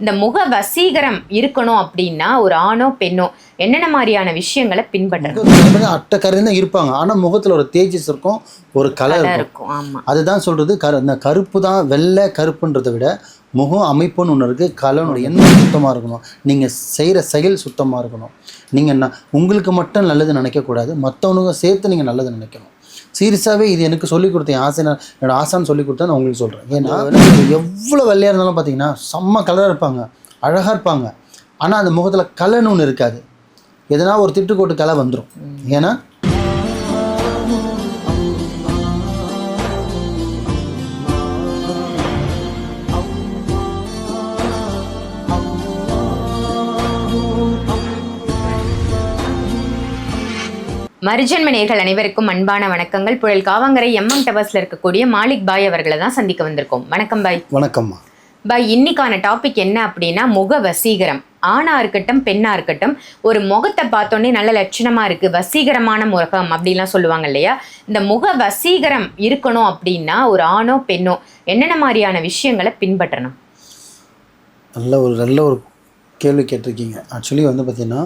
இந்த முக வசீகரம் இருக்கணும் அப்படின்னா ஒரு ஆணோ பெண்ணோ என்னென்ன மாதிரியான விஷயங்களை பின்பற்றணும்? தான் இருப்பாங்க. ஆனால் முகத்தில் ஒரு தேஜஸ் இருக்கும் ஒரு கலர் இருக்கும். இருக்கும் ஆமா. அதுதான் சொல்கிறது கரு இந்த கருப்பு தான் வெள்ளை கருப்புன்றதை விட முகம் அமைப்புன்னு ஒன்று இருக்குது கலனோட எண்ணம் சுத்தமாக இருக்கணும். நீங்கள் செய்கிற செயல் சுத்தமாக இருக்கணும். நீங்கள் என்ன உங்களுக்கு மட்டும் நல்லது நினைக்கக்கூடாது மற்றவனுக்கும் சேர்த்து நீங்கள் நல்லது நினைக்கணும். சீரியஸாகவே இது எனக்கு சொல்லிக் கொடுத்த என் ஆசை என்னோட ஆசான்னு சொல்லி கொடுத்தா நான் உங்களுக்கு சொல்கிறேன் ஏன்னா எவ்வளோ வெள்ளையாக இருந்தாலும் பார்த்தீங்கன்னா செம்ம கலராக இருப்பாங்க. அழகாக இருப்பாங்க. ஆனால் அந்த முகத்தில் கலைன்னு ஒன்று இருக்காது. எதனா ஒரு திட்டுக்கோட்டு கலை வந்துடும் ஏன்னா மருஜன்ம நேர்கள் அனைவருக்கும் அன்பான வணக்கங்கள். புழல் காவங்கரை எம்எம் டவர்ஸ்ல இருக்கக்கூடிய மாலிக் பாய் அவர்களை தான் சந்திக்க வந்திருக்கோம். வணக்கம் பாய். வணக்கம்மா. பாய் இன்னைக்கான டாபிக் என்ன அப்படின்னா முக வசீகரம். ஆணா இருக்கட்டும் பெண்ணா இருக்கட்டும் ஒரு முகத்தை பார்த்தோன்னே நல்ல லட்சணமா இருக்கு வசீகரமான முகம் அப்படிலாம் சொல்லுவாங்க இல்லையா? இந்த முக வசீகரம் இருக்கணும் அப்படின்னா ஒரு ஆணோ பெண்ணோ என்னென்ன மாதிரியான விஷயங்களை பின்பற்றணும்? நல்ல ஒரு நல்ல ஒரு கேள்வி கேட்டிருக்கீங்க. ஆக்சுவலி வந்து பார்த்திங்கன்னா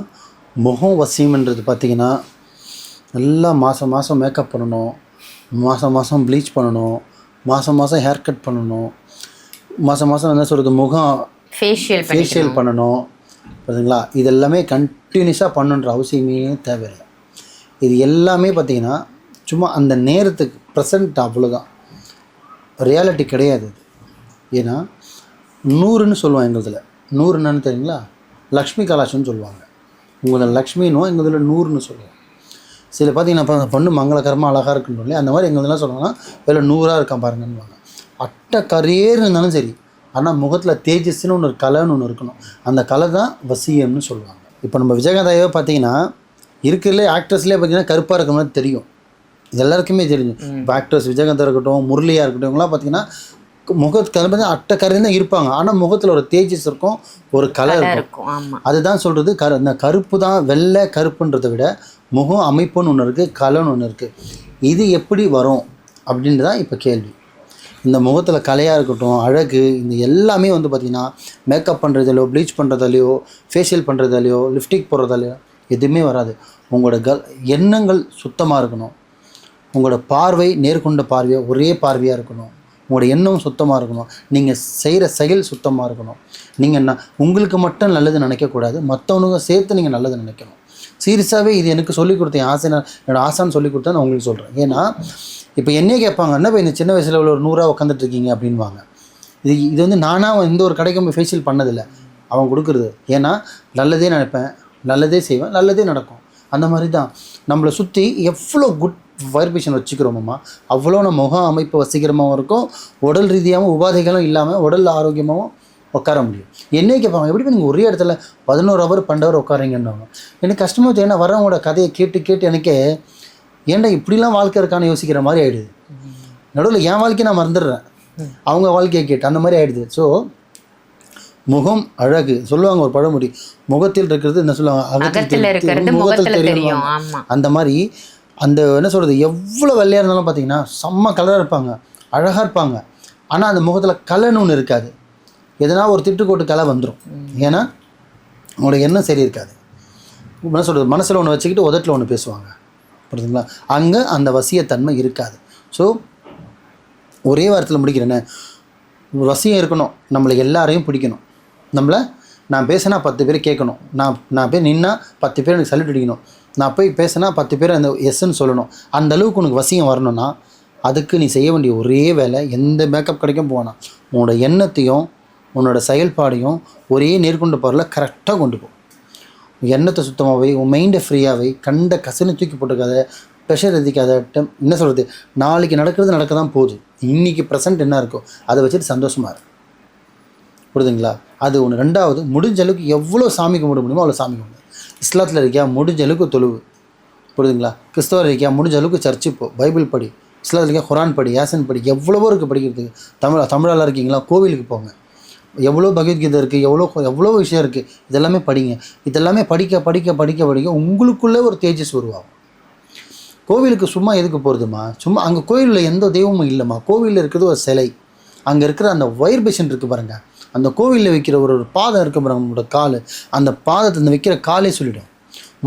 முகம் வசியம்ன்றது பார்த்திங்கன்னா நல்லா மாதம் மாதம் மேக்கப் பண்ணணும். மாதம் மாதம் ப்ளீச் பண்ணணும். மாதம் மாதம் ஹேர் கட் பண்ணணும். மாதம் மாதம் என்ன சொல்கிறது முகம் ஃபேஷியல் ஃபேஷியல் பண்ணணும். புரியுதுங்களா இது எல்லாமே கண்டினியூஸாக பண்ணுன்ற அவசியமே தேவையில்லை. இது எல்லாமே பார்த்திங்கன்னா சும்மா அந்த நேரத்துக்கு ப்ரெசண்ட் அவ்வளோதான் ரியாலிட்டி கிடையாது இது ஏன்னா நூறுன்னு சொல்லுவாங்க எங்களுதில் நூறு என்னன்னு தெரியுங்களா? லக்ஷ்மி கலாஷன்னு சொல்லுவாங்க. உங்களில் லக்ஷ்மினும் எங்களுதில் நூறுன்னு சொல்லுவாங்க. சில பார்த்தீங்கன்னா இப்போ அந்த பொண்ணு மங்களகரமாக அழகாக இருக்குன்னு சொல்லி அந்த மாதிரி எங்களுதெல்லாம் சொல்லுவாங்கன்னா வேலை நூறாக இருக்கான் பாருங்கன்னுவாங்க. அட்டை கரையேறு இருந்தாலும் சரி ஆனால் முகத்தில் தேஜஸ்ன்னு ஒன்று ஒரு கலைன்னு ஒன்று இருக்கணும். அந்த கலை தான் வசியம்னு சொல்லுவாங்க. இப்போ நம்ம விஜயகாந்தாவே பார்த்தீங்கன்னா இருக்கிறதுலே ஆக்ட்ரஸ்லேயே பார்த்தீங்கன்னா கருப்பாக இருக்கிற மாதிரி தெரியும். இது எல்லாருக்குமே தெரியும். இப்போ ஆக்டர்ஸ் விஜயகாந்தா இருக்கட்டும் முரளியாக இருக்கட்டும் இவங்களாம் பார்த்தீங்கன்னா முகத்துக்கு பார்த்தீங்கன்னா அட்டை கரையும் தான் இருப்பாங்க. ஆனால் முகத்தில் ஒரு தேஜஸ் இருக்கும் ஒரு கலை இருக்கும். அதுதான் சொல்கிறது கரு இந்த கருப்பு தான் வெள்ளை கருப்புன்றதை விட முகம் அமைப்புன்னு ஒன்று இருக்குது கலைன்னு ஒன்று இருக்குது இது எப்படி வரும் அப்படின்றது தான் இப்போ கேள்வி. இந்த முகத்தில் கலையாக இருக்கட்டும் அழகு இந்த எல்லாமே வந்து பார்த்திங்கன்னா மேக்கப் பண்ணுறதுலையோ ப்ளீச் பண்ணுறதாலையோ ஃபேஷியல் பண்ணுறதாலையோ லிப்டிக் போடுறதாலையோ எதுவுமே வராது. உங்களோட க எண்ணங்கள் சுத்தமாக இருக்கணும். உங்களோட பார்வை நேர்கொண்ட பார்வையாக ஒரே பார்வையாக இருக்கணும். உங்களோட எண்ணம் சுத்தமாக இருக்கணும். நீங்கள் செய்கிற செயல் சுத்தமாக இருக்கணும். நீங்கள் என்ன உங்களுக்கு மட்டும் நல்லது நினைக்கக்கூடாது. மற்றவனுக்கும் சேர்த்து நீங்கள் நல்லது நினைக்கணும். சீரியஸாகவே இது எனக்கு சொல்லிக் கொடுத்த என் ஆசை என்னோட ஆசான்னு சொல்லி கொடுத்தா நான் உங்களுக்கு சொல்கிறேன் ஏன்னா இப்போ என்னையே கேட்பாங்க என்ன இப்போ இந்த சின்ன வயசில் உள்ள ஒரு நூறுரூவா உட்காந்துட்டு இருக்கீங்க அப்படின்வாங்க இது இது வந்து நானாக எந்த ஒரு கடைக்கும் போய் ஃபேஷியல் பண்ணதில்லை. அவன் கொடுக்குறது. ஏன்னா நல்லதே நினைப்பேன் நல்லதே செய்வேன் நல்லதே நடக்கும். அந்த மாதிரி தான் நம்மளை சுற்றி எவ்வளோ குட் வைப்ரேஷன் வச்சுக்கிறோமம்மா. அவ்வளோ நம்ம முக அமைப்பு வசீகரமாகவும் இருக்கும். உடல் ரீதியாகவும் உபாதைகளும் இல்லாமல் உடல் ஆரோக்கியமாகவும் உட்கார முடியும். என்னையே கேட்பாங்க எப்படி நீங்கள் ஒரே இடத்துல பதினோரு ஹவர் பன்னெண்டு ஹவர் உட்காரீங்கன்னுவாங்க. எனக்கு கஷ்டமாக தெரியும் ஏன்னா வரவங்களோட கதையை கேட்டு கேட்டு எனக்கே ஏன்டா இப்படிலாம் வாழ்க்கை இருக்கான்னு யோசிக்கிற மாதிரி ஆயிடுது. நடுவில் என் வாழ்க்கையை நான் மறந்துடுறேன். அவங்க வாழ்க்கையை கேட்டு அந்த மாதிரி ஆயிடுது. ஸோ முகம் அழகு. சொல்லுவாங்க ஒரு பழமொழி. முகத்தில் இருக்கிறது என்ன சொல்லுவாங்க? அகத்துல முகத்துல தெரியும். அந்த மாதிரி அந்த என்ன சொல்கிறது எவ்வளோ வெள்ளையாக இருந்தாலும் பார்த்தீங்கன்னா செம்ம கலராக இருப்பாங்க. அழகாக இருப்பாங்க. ஆனால் அந்த முகத்தில் கலைன்னு ஒன்று இருக்காது. எதனா ஒரு திட்டுக்கோட்டு கலை வந்துடும் ஏன்னா உங்களோட எண்ணம் சரி இருக்காது என்ன சொல்கிறது மனசில் ஒன்று வச்சுக்கிட்டு உதட்டில் ஒன்று பேசுவாங்க. புரியுதுங்களா அங்கே அந்த வசியத்தன்மை இருக்காது. ஸோ ஒரே வாரத்தில் முடிக்கிறேன்னு வசியம் இருக்கணும். நம்மளை எல்லாரையும் பிடிக்கணும். நம்மளை நான் பேசினா பத்து பேர் கேட்கணும். நான் நான் போய் நின்னா பத்து பேர் எனக்கு சல்யூட் அடிக்கணும். நான் போய் பேசினா பத்து பேர் அந்த எஸ்ன்னு சொல்லணும். அந்த அளவுக்கு உனக்கு வசியம் வரணும்னா அதுக்கு நீ செய்ய வேண்டிய ஒரே வேலை எந்த மேக்கப் கடைக்கும் போகணும் உன்னோட எண்ணத்தையும் உன்னோட செயல்பாடையும் ஒரே நேர்கொண்ட பொருளை கரெக்டாக கொண்டு போ. எண்ணத்தை சுத்தமாக வை உன் மைண்டை ஃப்ரீயாக வை கண்ட கசனை தூக்கி போட்டுக்காத ப்ரெஷர் எதிக்காத என்ன சொல்கிறது நாளைக்கு நடக்கிறது நடக்க தான் போகுது. இன்றைக்கி ப்ரெசண்ட் என்ன இருக்கோ அதை வச்சுட்டு சந்தோஷமாக இருக்கும் புரியுதுங்களா? அது ஒன்று ரெண்டாவது முடிஞ்ச அளவுக்கு எவ்வளோ சாமி கும்பிட முடியுமோ அவ்வளோ சாமி கும்பிடு. இஸ்லாத்தில் இருக்கியா முடிஞ்ச அளவுக்கு தொழுவு. புரியுதுங்களா? கிறிஸ்தவர் இருக்கியா முடிஞ்ச அளவுக்கு சர்ச்சு போ பைபிள் படி. இஸ்லாத்தில் இருக்கியா குரான் படி யாசன் படி எவ்வளவோ இருக்குது படிக்கிறதுக்கு. தமிழ் தமிழால் இருக்கீங்களா கோவிலுக்கு போங்க. எவ்வளோ பகவத்கீதை இருக்குது எவ்வளோ எவ்வளோ விஷயம் இருக்குது இதெல்லாமே படிங்க. இதெல்லாமே படிக்க படிக்க படிக்க படிக்க உங்களுக்குள்ளே ஒரு தேஜஸ் உருவாகும். கோவிலுக்கு சும்மா எதுக்கு போகிறதுமா சும்மா அங்கே கோயிலில் எந்த தெய்வமும் இல்லைம்மா. கோவிலில் இருக்கிறது ஒரு சிலை. அங்கே இருக்கிற அந்த வைப்ரேஷன் இருக்குது பாருங்கள் அந்த கோவிலில் வைக்கிற ஒரு ஒரு பாதம் இருக்கு பாருங்க நம்மளோட கால். அந்த பாதத்தை அந்த வைக்கிற காலே சொல்லிடும்.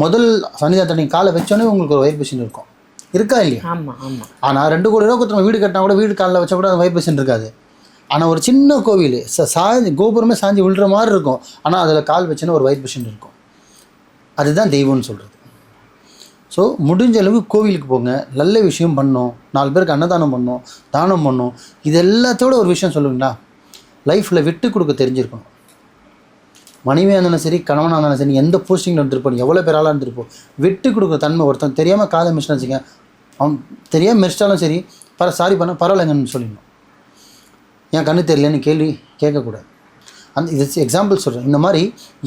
முதல் சன்னிதானத்தை நீங்கள் காலை வச்சோன்னே உங்களுக்கு ஒரு வைப்ரேஷன் இருக்கும். இருக்கா இல்லையா? ஆமா ஆமா. ஆனால் ரெண்டு கோடி ரூபா கொடுத்து நம்ம வீடு கட்டினா கூட வீடு காலில் வச்சா கூட அந்த வைப்ரேஷன் இருக்காது. ஆனால் ஒரு சின்ன கோவில் ச சாஞ்சி கோபுரமே சாஞ்சி விழுற மாதிரி இருக்கும். ஆனால் அதில் கால் வச்சுன்னா ஒரு வைப்ரேஷன் இருக்கும். அதுதான் தெய்வம்னு சொல்கிறது ஸோ முடிஞ்ச அளவு கோவிலுக்கு போங்க. நல்ல விஷயம் பண்ணோம். நாலு பேருக்கு அன்னதானம் பண்ணோம் தானம் பண்ணோம். இது எல்லாத்தோட ஒரு விஷயம் சொல்லுங்களா லைஃப்பில் விட்டு கொடுக்க தெரிஞ்சிருக்கணும். மனைவியாக இருந்தாலும் சரி கணவனாக இருந்தாலும் சரி எந்த போஸ்டிங்கில் இருந்திருப்போம் எவ்வளோ பேர் இருந்திருப்போம் விட்டு கொடுக்குற தன்மை ஒருத்தன். தெரியாமல் காலை மிஷின் வச்சுக்க அவன் தெரியாமல் மிரிச்சிட்டாலும் சரி பர சாரி பண்ண பரவாயில்லைங்கன்னு சொல்லிடணும். என் கண்ணு தெரியலன்னு கேள்வி கேட்கக்கூடாது. அந்த இது எக்ஸாம்பிள் சொல்கிறேன் இந்த மாதிரி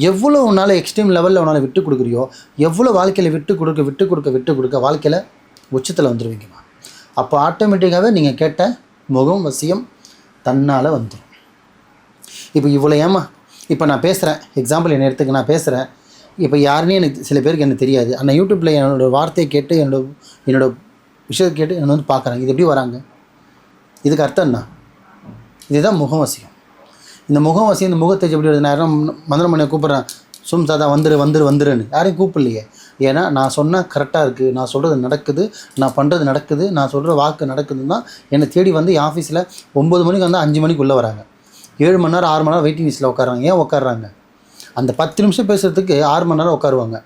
எவ்வளோ உன்னால் எக்ஸ்ட்ரீம் லெவலில் உன்னால் விட்டு கொடுக்குறியோ எவ்வளோ வாழ்க்கையில் விட்டு கொடுக்க விட்டு கொடுக்க விட்டு கொடுக்க வாழ்க்கையில் உச்சத்தில் வந்துடுவீங்கம்மா அப்போ ஆட்டோமேட்டிக்காகவே நீங்கள் கேட்ட முகம் வசியம் தன்னால் வந்துடும் இப்போ இவ்வளோ ஏமா இப்போ நான் பேசுகிறேன் எக்ஸாம்பிள் என்னை எடுத்துக்க நான் பேசுகிறேன் இப்போ யாருன்னே எனக்கு சில பேருக்கு எனக்கு தெரியாது. ஆனால் யூடியூப்பில் என்னோட வார்த்தையை கேட்டு என்னோட என்னோட விஷயத்தை கேட்டு என்னை வந்து பார்க்குறாங்க. இது எப்படி வராங்க? இதுக்கு அர்த்தம் என்ன? இதுதான் முகவசியம். இந்த முகவசியம் இந்த முகத்தை எப்படி வருது மந்திரமணியை கூப்பிட்றேன் சும் சாதா வந்துரு வந்துரு வந்துருன்னு. யாரையும் கூப்பிடலையே. ஏன்னா நான் சொன்னால் கரெக்டாக இருக்குது நான் சொல்கிறது நடக்குது. நான் பண்ணுறது நடக்குது. நான் சொல்கிற வாக்கு நடக்குதுன்னா என்னை தேடி வந்து என் ஆஃபீஸில் ஒம்பது மணிக்கு வந்து அஞ்சு மணிக்கு உள்ளே வராங்க. ஏழு மணி நேரம் ஆறு மணி நேரம் வெயிட்டிங் லிஸ்ட்டில் உட்காராங்க ஏன் உட்காடுறாங்க அந்த பத்து நிமிஷம் பேசுகிறதுக்கு ஆறு மணி நேரம் உட்காருவாங்க.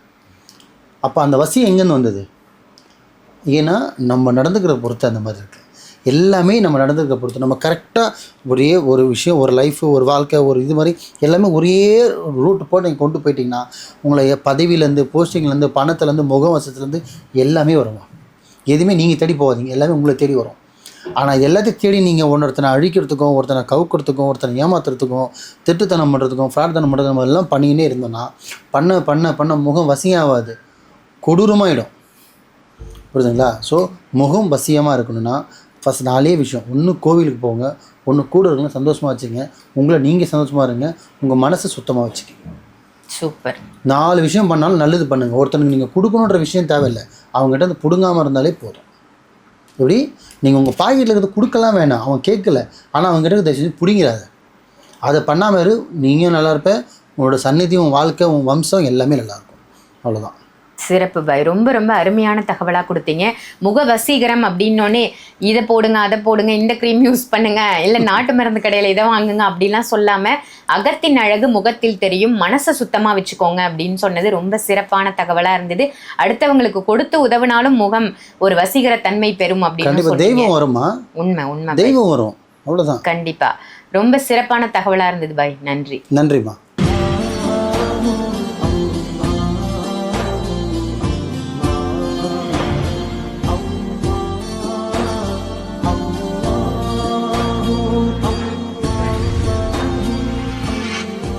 அப்போ அந்த வசி எங்கேருந்து வந்தது? ஏன்னா நம்ம நடந்துக்கிற பொறுத்து அந்த மாதிரி இருக்குது எல்லாமே நம்ம நடந்திருக்க பொறுத்து. நம்ம கரெக்டாக ஒரே ஒரு விஷயம் ஒரு லைஃப்பு ஒரு வாழ்க்கை ஒரு இது மாதிரி எல்லாமே ஒரே ரூட் போட்டு நீங்கள் கொண்டு போயிட்டீங்கன்னா உங்களை பதவியிலேருந்து போஸ்டிங்லேருந்து பணத்துலேருந்து முகவசத்துலேருந்து எல்லாமே வரும் எதுவுமே நீங்கள் தேடி போகாதீங்க. எல்லாமே உங்களை தேடி வரும். ஆனால் எல்லாத்தையும் தேடி நீங்கள் ஒருத்தனை அழிக்கிறதுக்கும் ஒருத்தனை கவுக்கிறதுக்கும் ஒருத்தனை ஏமாத்துறதுக்கும் திட்டுத்தனம் பண்ணுறதுக்கும் ஃப்ராட்தனம் பண்ணுறது நம்ம எல்லாம் பண்ணிக்கினே இருந்தோம்னா பண்ண பண்ண பண்ண முகம் வசியாகாது. கொடூரமாகிடும் புரியுதுங்களா? ஸோ முகம் வசியமாக இருக்கணும்னா ஃபஸ்ட் நாலே விஷயம். ஒன்று கோவிலுக்கு போங்க ஒன்று கூட இருங்க சந்தோஷமாக வச்சுங்க. உங்களை நீங்கள் சந்தோஷமாக இருங்க உங்கள் மனசை சுத்தமாக வச்சுக்கங்க. சூப்பர். நாலு விஷயம் பண்ணாலும் நல்லது பண்ணுங்கள் ஒருத்தனுக்கு நீங்கள் கொடுக்கணுன்ற விஷயம் தேவையில்லை. அவங்ககிட்ட வந்து பிடுங்காமல் இருந்தாலே போதும். எப்படி? நீங்கள் உங்கள் பாக்கெட்டில் இருக்கிறது கொடுக்கலாம் வேணாம். அவன் கேட்கல. ஆனால் அவங்ககிட்ட தயவு செஞ்சு பிடிங்கிறாத அதை பண்ணாமல் நீங்களும் நல்லா இருப்ப. உங்களோட சந்நிதியும் உன் வாழ்க்கை உன் வம்சம் எல்லாமே நல்லாயிருக்கும் அவ்வளோதான் சிறப்பு பாய் ரொம்ப ரொம்ப அருமையான தகவலாக கொடுத்தீங்க. முக வசீகரம் அப்படின்னோடனே இதை போடுங்க அதை போடுங்க இந்த க்ரீம் யூஸ் பண்ணுங்க இல்லை நாட்டு மருந்து கடையில் இதை வாங்குங்க அப்படிலாம் சொல்லாமல் அகத்தின் அழகு முகத்தில் தெரியும் மனசை சுத்தமாக வச்சுக்கோங்க அப்படின்னு சொன்னது ரொம்ப சிறப்பான தகவலாக இருந்தது. அடுத்தவங்களுக்கு கொடுத்து உதவினாலும் முகம் ஒரு வசீகர தன்மை பெறும் அப்படின்னு கண்டிப்பாக தெய்வம் வருமா? உண்மை உண்மை. தெய்வம் வரும். அவ்வளோதான் கண்டிப்பா. ரொம்ப சிறப்பான தகவலாக இருந்தது பாய். நன்றி. நன்றிம்மா.